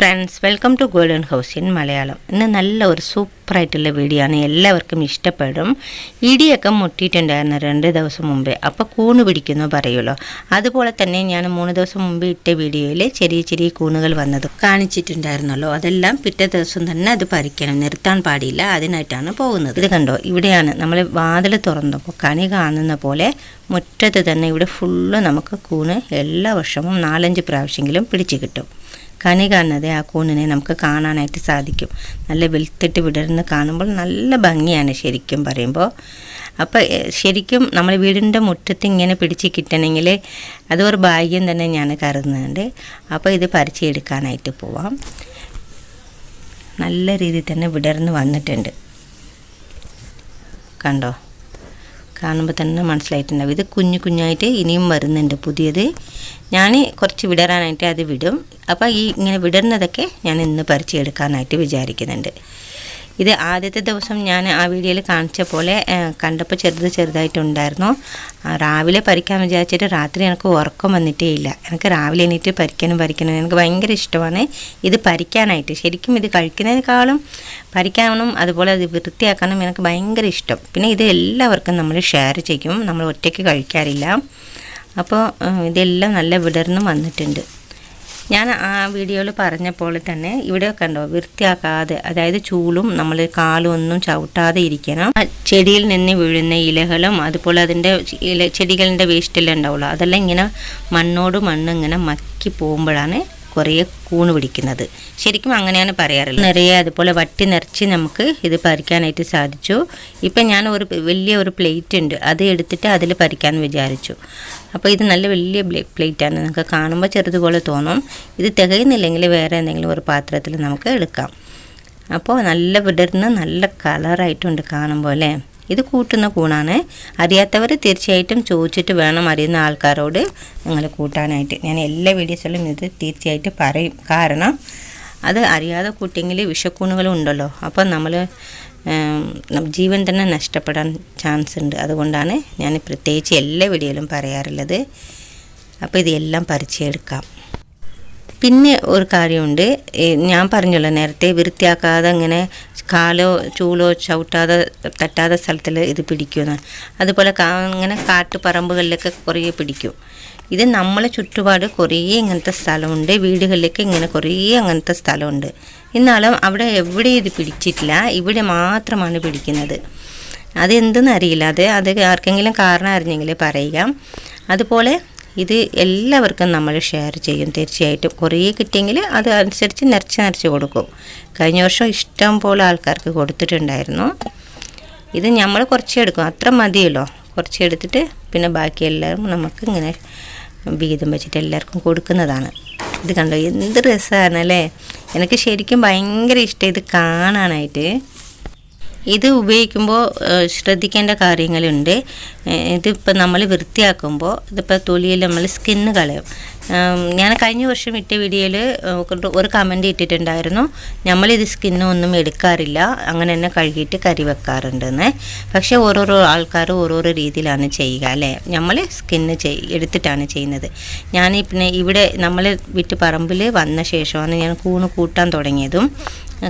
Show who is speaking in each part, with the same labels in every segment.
Speaker 1: Friends welcome to golden house in Malayalam ഇന്ന് നല്ല ഒരു സൂപ്പറായിട്ടുള്ള വീഡിയോ ആണ് എല്ലാവർക്കും ഇഷ്ടപ്പെടും. ഇടിയൊക്കെ മുട്ടിയിട്ടുണ്ടായിരുന്നു രണ്ട് ദിവസം മുമ്പേ. അപ്പോൾ കൂണ് പിടിക്കുന്നു പറയുമല്ലോ അതുപോലെ തന്നെ ഞാൻ മൂന്ന് ദിവസം മുമ്പ് ഇട്ട വീഡിയോയിൽ ചെറിയ ചെറിയ കൂണുകൾ വന്നത് കാണിച്ചിട്ടുണ്ടായിരുന്നല്ലോ. അതെല്ലാം പിറ്റേ ദിവസം തന്നെ അത് പറിക്കണം. നിർത്താൻ പാടില്ല. അതിനായിട്ടാണ് പോകുന്നത്. ഇത് കണ്ടോ? ഇവിടെയാണ് നമ്മൾ വാതിൽ തുറന്നപ്പോൾ കണി കാണുന്ന പോലെ മുറ്റത്ത് തന്നെ ഇവിടെ ഫുള്ള് നമുക്ക് കൂണ് എല്ലാ വർഷവും നാലഞ്ച് പ്രാവശ്യമെങ്കിലും പിടിച്ചു കിട്ടും. കണി കാണുന്നത് ആ കൂണിനെ നമുക്ക് കാണാനായിട്ട് സാധിക്കും. നല്ല വെളുത്തിട്ട് വിടർന്ന് കാണുമ്പോൾ നല്ല ഭംഗിയാണ് ശരിക്കും പറയുമ്പോൾ. അപ്പോൾ ശരിക്കും നമ്മൾ വീടിന്റെ മുറ്റത്ത് ഇങ്ങനെ പിടിച്ച് കിട്ടണമെങ്കിൽ അത് ഒരു ഭാഗ്യം തന്നെ ഞാൻ കരുതുന്നുണ്ട്. അപ്പോൾ ഇത് പറിച്ചെടുക്കാനായിട്ട് പോവാം. നല്ല രീതിയിൽ തന്നെ വിടർന്ന് വന്നിട്ടുണ്ട്. കണ്ടോ? കാണുമ്പോൾ തന്നെ മനസ്സിലായിട്ടുണ്ടാവും. ഇത് കുഞ്ഞു കുഞ്ഞായിട്ട് ഇനിയും വരുന്നുണ്ട് പുതിയത്. ഞാൻ കുറച്ച് വിടരാനായിട്ട് അത് വിടും. അപ്പോൾ ഈ ഇങ്ങനെ വിടുന്നതൊക്കെ ഞാൻ ഇന്ന് പറിച്ചെടുക്കാനായിട്ട് വിചാരിക്കുന്നുണ്ട്. ഇത് ആദ്യത്തെ ദിവസം ഞാൻ ആ വീഡിയോയിൽ കാണിച്ച പോലെ കണ്ടപ്പോൾ ചെറുത് ചെറുതായിട്ടുണ്ടായിരുന്നു. രാവിലെ പരിക്കാൻ വിചാരിച്ചിട്ട് രാത്രി എനിക്ക് ഉറക്കം വന്നിട്ടേ ഇല്ല. എനിക്ക് രാവിലെ എണീറ്റ് പരിക്കാനും പരിക്കണം എനിക്ക് ഭയങ്കര ഇഷ്ടമാണ്. ഇത് പരിക്കാനായിട്ട് ശരിക്കും ഇത് കഴിക്കുന്നതിനേക്കാളും പരിക്കാനും അതുപോലെ അത് വൃത്തിയാക്കാനും എനിക്ക് ഭയങ്കര ഇഷ്ടം. പിന്നെ ഇത് എല്ലാവർക്കും നമ്മൾ ഷെയർ ചെയ്യും നമ്മൾ ഒറ്റയ്ക്ക് കഴിക്കാറില്ല. അപ്പോൾ ഇതെല്ലാം നല്ല വിടർന്നും വന്നിട്ടുണ്ട്. ഞാൻ ആ വീഡിയോയിൽ പറഞ്ഞ പോലെ തന്നെ ഇവിടെ കണ്ടോ വൃത്തിയാക്കാതെ അതായത് ചൂളും നമ്മൾ കാലും ഒന്നും ചവിട്ടാതെ ഇരിക്കണം. ചെടിയിൽ നിന്ന് വീഴുന്ന ഇലകളും അതുപോലെ അതിന്റെ ഇല ചെടികളുടെ വേസ്റ്റെല്ലാം ഉണ്ടാവുള്ളൂ. അതെല്ലാം ഇങ്ങനെ മണ്ണോട് മണ്ണ് ഇങ്ങനെ മക്കി പോകുമ്പോഴാണ് കുറേ കൂണ് പിടിക്കുന്നത്. ശരിക്കും അങ്ങനെയാണ് പറയാറുള്ളത്. നിറയെ അതുപോലെ വട്ടി നിറച്ച് നമുക്ക് ഇത് പറിക്കാനായിട്ട് സാധിച്ചു. ഇപ്പം ഞാൻ ഒരു വലിയ ഒരു പ്ലേറ്റ് ഉണ്ട്. അത് എടുത്തിട്ട് അതിൽ പറിക്കാൻ വിചാരിച്ചു. അപ്പോൾ ഇത് നല്ല വലിയ പ്ലേറ്റാണ്. നിങ്ങൾക്ക് കാണുമ്പോൾ ചെറുതുപോലെ തോന്നും. ഇത് തികയുന്നില്ലെങ്കിൽ വേറെ എന്തെങ്കിലും ഒരു പാത്രത്തിൽ നമുക്ക് എടുക്കാം. അപ്പോൾ നല്ല വിടർന്ന് നല്ല കളറായിട്ടുണ്ട് കാണുമ്പോൾ അല്ലേ? ഇത് കൂട്ടുന്ന കൂണാണ്. അറിയാത്തവർ തീർച്ചയായിട്ടും ചോദിച്ചിട്ട് വേണം അറിയുന്ന ആൾക്കാരോട് നിങ്ങൾ കൂട്ടാനായിട്ട്. ഞാൻ എല്ലാ വീഡിയോസിലും ഇത് തീർച്ചയായിട്ടും പറയും. കാരണം അത് അറിയാതെ കൂട്ടിയെങ്കിൽ വിഷക്കൂണുകളും ഉണ്ടല്ലോ. അപ്പം നമ്മൾ ജീവൻ തന്നെ നഷ്ടപ്പെടാൻ ചാൻസ് ഉണ്ട്. അതുകൊണ്ടാണ് ഞാൻ പ്രത്യേകിച്ച് എല്ലാ വീഡിയോയിലും പറയാറുള്ളത്. അപ്പോൾ ഇതെല്ലാം പരിചയെടുക്കാം പിന്നെ ഒരു കാര്യമുണ്ട്. ഞാൻ പറഞ്ഞല്ലോ നേരത്തെ വൃത്തിയാക്കാതെ ഇങ്ങനെ കാലോ ചൂളോ ചവിട്ടാതെ തട്ടാതെ സ്ഥലത്തിൽ ഇത് പിടിക്കുമെന്ന്. അതുപോലെ കാ ഇങ്ങനെ കാട്ടുപറമ്പുകളിലൊക്കെ കുറേ പിടിക്കും. ഇത് നമ്മളെ ചുറ്റുപാട് കുറേ ഇങ്ങനത്തെ സ്ഥലമുണ്ട്. വീടുകളിലേക്ക് ഇങ്ങനെ കുറേ അങ്ങനത്തെ സ്ഥലമുണ്ട്. എന്നാലും അവിടെ എവിടെ ഇത് പിടിച്ചിട്ടില്ല ഇവിടെ മാത്രമാണ് പിടിക്കുന്നത്. അതെന്തെന്ന് അറിയില്ല. അത് അത് ആർക്കെങ്കിലും കാരണം അറിഞ്ഞെങ്കിൽ പറയുക. അതുപോലെ ഇത് എല്ലാവർക്കും നമ്മൾ ഷെയർ ചെയ്യും തീർച്ചയായിട്ടും. കുറേ കിട്ടിയെങ്കിൽ അത് അനുസരിച്ച് നിറച്ച് നിറച്ച് കൊടുക്കും. കഴിഞ്ഞ വർഷം ഇഷ്ടം പോലെ ആൾക്കാർക്ക് കൊടുത്തിട്ടുണ്ടായിരുന്നു. ഇത് നമ്മൾ കുറച്ച് എടുക്കും. അത്ര മതിയല്ലോ. കുറച്ച് എടുത്തിട്ട് പിന്നെ ബാക്കി എല്ലാവരും നമുക്ക് ഇങ്ങനെ വീതം വെച്ചിട്ട് എല്ലാവർക്കും കൊടുക്കുന്നതാണ്. ഇത് കണ്ടോ? എന്ത് രസമാണ് അല്ലേ എനിക്ക് ശരിക്കും ഭയങ്കര ഇഷ്ടം. ഇത് കാണാനായിട്ട് ഇത് ഉപയോഗിക്കുമ്പോൾ ശ്രദ്ധിക്കേണ്ട കാര്യങ്ങളുണ്ട്. ഇതിപ്പോൾ നമ്മൾ വൃത്തിയാക്കുമ്പോൾ ഇതിപ്പോൾ തൊലിയിൽ നമ്മൾ സ്കിന്ന് കളയും. ഞാൻ കഴിഞ്ഞ വർഷം ഇട്ട വീഡിയോയിൽ ഒരു കമന്റ് ഇട്ടിട്ടുണ്ടായിരുന്നു. നമ്മളിത് സ്കിന്നൊന്നും എടുക്കാറില്ല. അങ്ങനെ തന്നെ കഴുകിയിട്ട് കരി വെക്കാറുണ്ടെന്ന്. പക്ഷേ ഓരോരോ ആൾക്കാർ ഓരോരോ രീതിയിലാണ് ചെയ്യുക അല്ലേ? നമ്മൾ സ്കിന്ന് എടുത്തിട്ടാണ് ചെയ്യുന്നത്. ഞാൻ പിന്നെ ഇവിടെ നമ്മൾ വിറ്റ് പറമ്പിൽ വന്ന ശേഷമാണ് ഞാൻ കൂണ് കൂട്ടാൻ തുടങ്ങിയതും.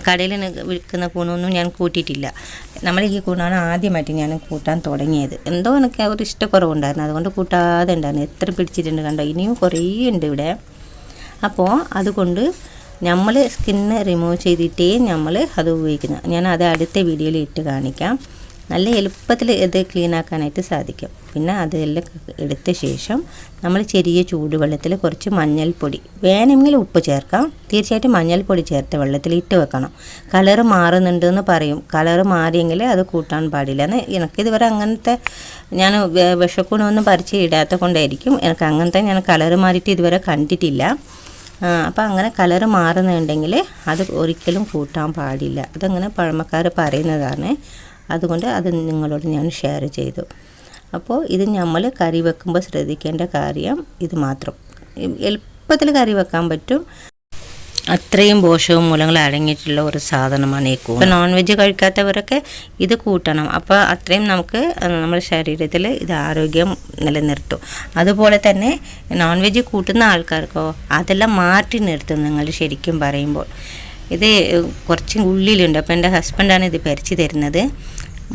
Speaker 1: കടയിൽ വിൽക്കുന്ന കൂണൊന്നും ഞാൻ കൂട്ടിയിട്ടില്ല. നമ്മൾ ഈ കൂണാണ് ആദ്യമായിട്ട് ഞാൻ കൂട്ടാൻ തുടങ്ങിയത്. എന്തോ എനിക്ക് ഒരു ഇഷ്ടക്കുറവുണ്ടായിരുന്നു. അതുകൊണ്ട് കൂട്ടാതെ ഉണ്ടായിരുന്നു. എത്ര പിടിച്ചിട്ടുണ്ട് കണ്ടോ? ഇനിയും കുറേ ഉണ്ട് ഇവിടെ. അപ്പോൾ അതുകൊണ്ട് നമ്മൾ സ്കിന്ന് റിമൂവ് ചെയ്തിട്ടേ നമ്മൾ അത് ഉപയോഗിക്കുന്നത് ഞാൻ അത് അടുത്ത വീഡിയോയിൽ ഇട്ട് കാണിക്കാം. നല്ല എളുപ്പത്തിൽ ഇത് ക്ലീൻ ആക്കാനായിട്ട് സാധിക്കും. പിന്നെ അതെല്ലാം എടുത്ത ശേഷം നമ്മൾ ചെറിയ ചൂടുവെള്ളത്തിൽ കുറച്ച് മഞ്ഞൾപ്പൊടി വേണമെങ്കിൽ ഉപ്പ് ചേർക്കാം. തീർച്ചയായിട്ടും മഞ്ഞൾപ്പൊടി ചേർത്ത വെള്ളത്തിൽ ഇട്ട് വെക്കണം. കളറ് മാറുന്നുണ്ടെന്ന് പറയും. കളറ് മാറിയെങ്കിൽ അത് കൂട്ടാൻ പാടില്ല. എന്ന് എനിക്കിതുവരെ അങ്ങനത്തെ ഞാൻ വിഷക്കുണമൊന്നും പറിച്ച് ഇടാത്ത കൊണ്ടായിരിക്കും. എനിക്ക് അങ്ങനത്തെ ഞാൻ കളറ് മാറിയിട്ട് ഇതുവരെ കണ്ടിട്ടില്ല. അപ്പോൾ അങ്ങനെ കളറ് മാറുന്നുണ്ടെങ്കിൽ അത് ഒരിക്കലും കൂട്ടാൻ പാടില്ല. അതങ്ങനെ പഴമക്കാർ പറയുന്നതാണ്. അതുകൊണ്ട് അത് നിങ്ങളോട് ഞാൻ ഷെയർ ചെയ്തു. അപ്പോൾ ഇത് നമ്മൾ കറി വെക്കുമ്പോൾ ശ്രദ്ധിക്കേണ്ട കാര്യം ഇത് മാത്രം. എളുപ്പത്തിൽ കറി വെക്കാൻ പറ്റും. അത്രയും പോഷകവും മൂലങ്ങൾ അടങ്ങിയിട്ടുള്ള ഒരു സാധനമാണ് ഈ ഇപ്പം നോൺ വെജ് കഴിക്കാത്തവരൊക്കെ ഇത് കൂട്ടണം. അപ്പോൾ അത്രയും നമുക്ക് നമ്മുടെ ശരീരത്തിൽ ഇത് ആരോഗ്യം നിലനിർത്തും. അതുപോലെ തന്നെ നോൺ വെജ് കൂട്ടുന്ന ആൾക്കാർക്കോ അതെല്ലാം മാറ്റി നിർത്തും നിങ്ങൾ ശരിക്കും പറയുമ്പോൾ. ഇത് കുറച്ച് ഉള്ളിലുണ്ട്. അപ്പോൾ എന്റെ ഹസ്ബൻഡാണ് ഇത് പരിച്ച് തരുന്നത്.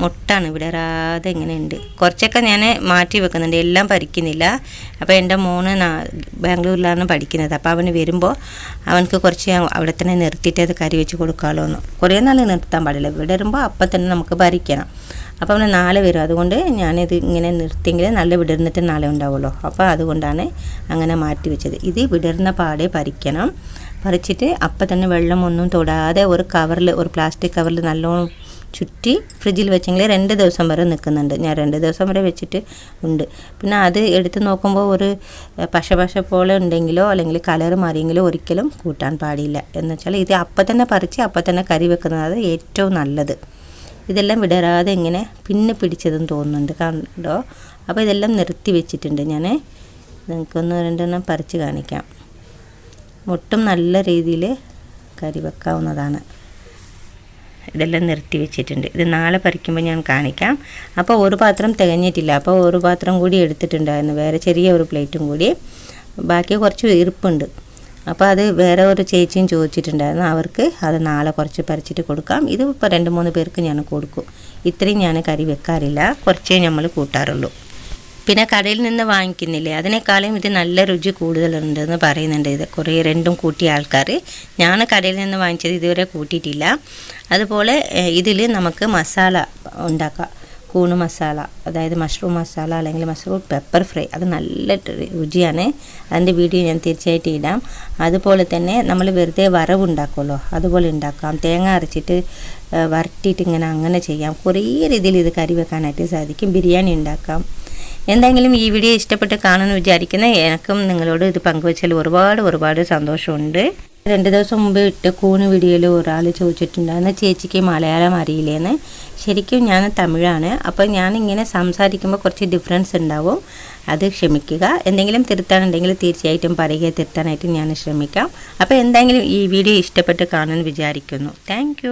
Speaker 1: മുട്ടാണ് ഇവിടെ അറാതെ ഇങ്ങനെയുണ്ട്. കുറച്ചൊക്കെ ഞാൻ മാറ്റി വെക്കുന്നുണ്ട്. എല്ലാം പരിക്കുന്നില്ല. അപ്പോൾ എന്റെ മോന് ബാംഗ്ലൂരിലാണ് പഠിക്കുന്നത്. അപ്പോൾ അവന് വരുമ്പോൾ അവനക്ക് കുറച്ച് അവിടെ തന്നെ നിർത്തിയിട്ട് അത് കറി വെച്ച് കൊടുക്കാമല്ലോ എന്ന് കുറേ നാൾ നിർത്താൻ പാടില്ല. ഇവിടെ വരുമ്പോൾ അപ്പം തന്നെ നമുക്ക് ഭരിക്കണം. അപ്പോൾ അവന് നാളെ വരും. അതുകൊണ്ട് ഞാനിത് ഇങ്ങനെ നിർത്തിയെങ്കിൽ നല്ല വിടർന്നിട്ട് നാളെ ഉണ്ടാവുമല്ലോ അപ്പോൾ അതുകൊണ്ടാണ് അങ്ങനെ മാറ്റി വെച്ചത്. ഇത് വിടർന്ന പാടെ പരിക്കണം പറിച്ചിട്ട് അപ്പം തന്നെ വെള്ളം ഒന്നും തൊടാതെ ഒരു കവറിൽ ഒരു പ്ലാസ്റ്റിക് കവറിൽ നല്ലോണം ചുറ്റി ഫ്രിഡ്ജിൽ വെച്ചെങ്കിൽ രണ്ട് ദിവസം വരെ നിൽക്കുന്നുണ്ട് ഞാൻ രണ്ട് ദിവസം വരെ വെച്ചിട്ട് ഉണ്ട്. പിന്നെ അത് എടുത്ത് നോക്കുമ്പോൾ ഒരു പശ പശ പോലെ ഉണ്ടെങ്കിലോ അല്ലെങ്കിൽ കളർ മാറിയെങ്കിലോ ഒരിക്കലും കൂട്ടാൻ പാടില്ല. എന്ന് വെച്ചാൽ ഇത് അപ്പം തന്നെ പറിച്ച് അപ്പം തന്നെ കറി വെക്കുന്നതാണ് ഏറ്റവും നല്ലത്. ഇതെല്ലാം വിടരാതെ ഇങ്ങനെ പിന്നെ പിടിച്ചതെന്ന് തോന്നുന്നുണ്ട്. കണ്ടോ? അപ്പോൾ ഇതെല്ലാം നിർത്തി വെച്ചിട്ടുണ്ട്. ഞാൻ നിങ്ങൾക്കൊന്ന് രണ്ടെണ്ണം പറിച്ച് കാണിക്കാം. മുട്ടും നല്ല രീതിയിൽ കറി വെക്കാവുന്നതാണ്. ഇതെല്ലാം നിർത്തി വെച്ചിട്ടുണ്ട്. ഇത് നാളെ പറിക്കുമ്പോൾ ഞാൻ കാണിക്കാം. അപ്പോൾ ഒരു പാത്രം തികഞ്ഞിട്ടില്ല. അപ്പോൾ ഒരു പാത്രം കൂടി എടുത്തിട്ടുണ്ടായിരുന്നു. വേറെ ചെറിയ ഒരു പ്ലേറ്റും കൂടി. ബാക്കി കുറച്ച് ഇരിപ്പുണ്ട്. അപ്പോൾ അത് വേറെ ഒരു ചേച്ചിയും ചോദിച്ചിട്ടുണ്ടായിരുന്നു. അവർക്ക് അത് നാളെ കുറച്ച് പറിച്ചിട്ട് കൊടുക്കാം. ഇത് ഇപ്പോൾ രണ്ട് മൂന്ന് പേർക്ക് ഞാൻ കൊടുക്കും. ഇത്രയും ഞാൻ കറി വെക്കാറില്ല. കുറച്ചേ നമ്മൾ കൂട്ടാറുള്ളൂ. പിന്നെ കടയിൽ നിന്ന് വാങ്ങിക്കുന്നില്ലേ? അതിനേക്കാളും ഇത് നല്ല രുചി കൂടുതലുണ്ടെന്ന് പറയുന്നുണ്ട് ഇത്. കുറേ രണ്ടും കൂട്ടിയ ആൾക്കാർ. ഞാൻ കടയിൽ നിന്ന് വാങ്ങിച്ചത് ഇതുവരെ കൂട്ടിയിട്ടില്ല. അതുപോലെ ഇതിൽ നമുക്ക് മസാല ഉണ്ടാക്കാം. കൂണ് മസാല അതായത് മഷ്റൂം മസാല അല്ലെങ്കിൽ മഷ്റൂം പെപ്പർ ഫ്രൈ അത് നല്ല രുചിയാണ്. അതിന്റെ വീഡിയോ ഞാൻ തീർച്ചയായിട്ടും ഇടാം. അതുപോലെ തന്നെ നമ്മൾ വെറുതെ വറവുണ്ടാക്കുമല്ലോ അതുപോലെ ഉണ്ടാക്കാം. തേങ്ങ അരച്ചിട്ട് വരട്ടിയിട്ട് ഇങ്ങനെ അങ്ങനെ ചെയ്യാം. കുറേ രീതിയിൽ ഇത് കറി വെക്കാനായിട്ട് സാധിക്കും. ബിരിയാണി ഉണ്ടാക്കാം. എന്തെങ്കിലും ഈ വീഡിയോ ഇഷ്ടപ്പെട്ട് കാണുമെന്ന് വിചാരിക്കുന്ന എനിക്കും നിങ്ങളോട് ഇത് പങ്കുവച്ചാൽ ഒരുപാട് ഒരുപാട് സന്തോഷമുണ്ട്. രണ്ട് ദിവസം മുമ്പ് ഇട്ട കൂണ് വീഡിയോയിൽ ഒരാൾ ചോദിച്ചിട്ടുണ്ടായിരുന്നു ചേച്ചിക്ക് മലയാളം അറിയില്ലേന്ന്. ശരിക്കും ഞാൻ തമിഴാണ് അപ്പോൾ ഞാനിങ്ങനെ സംസാരിക്കുമ്പോൾ കുറച്ച് ഡിഫറൻസ് ഉണ്ടാവും. അത് ക്ഷമിക്കുക. എന്തെങ്കിലും തിരുത്താനുണ്ടെങ്കിൽ തീർച്ചയായിട്ടും പറയുക തിരുത്താനായിട്ട് ഞാൻ ശ്രമിക്കാം. അപ്പോൾ എന്തെങ്കിലും ഈ വീഡിയോ ഇഷ്ടപ്പെട്ട് കാണുമെന്ന് വിചാരിക്കുന്നു. താങ്ക്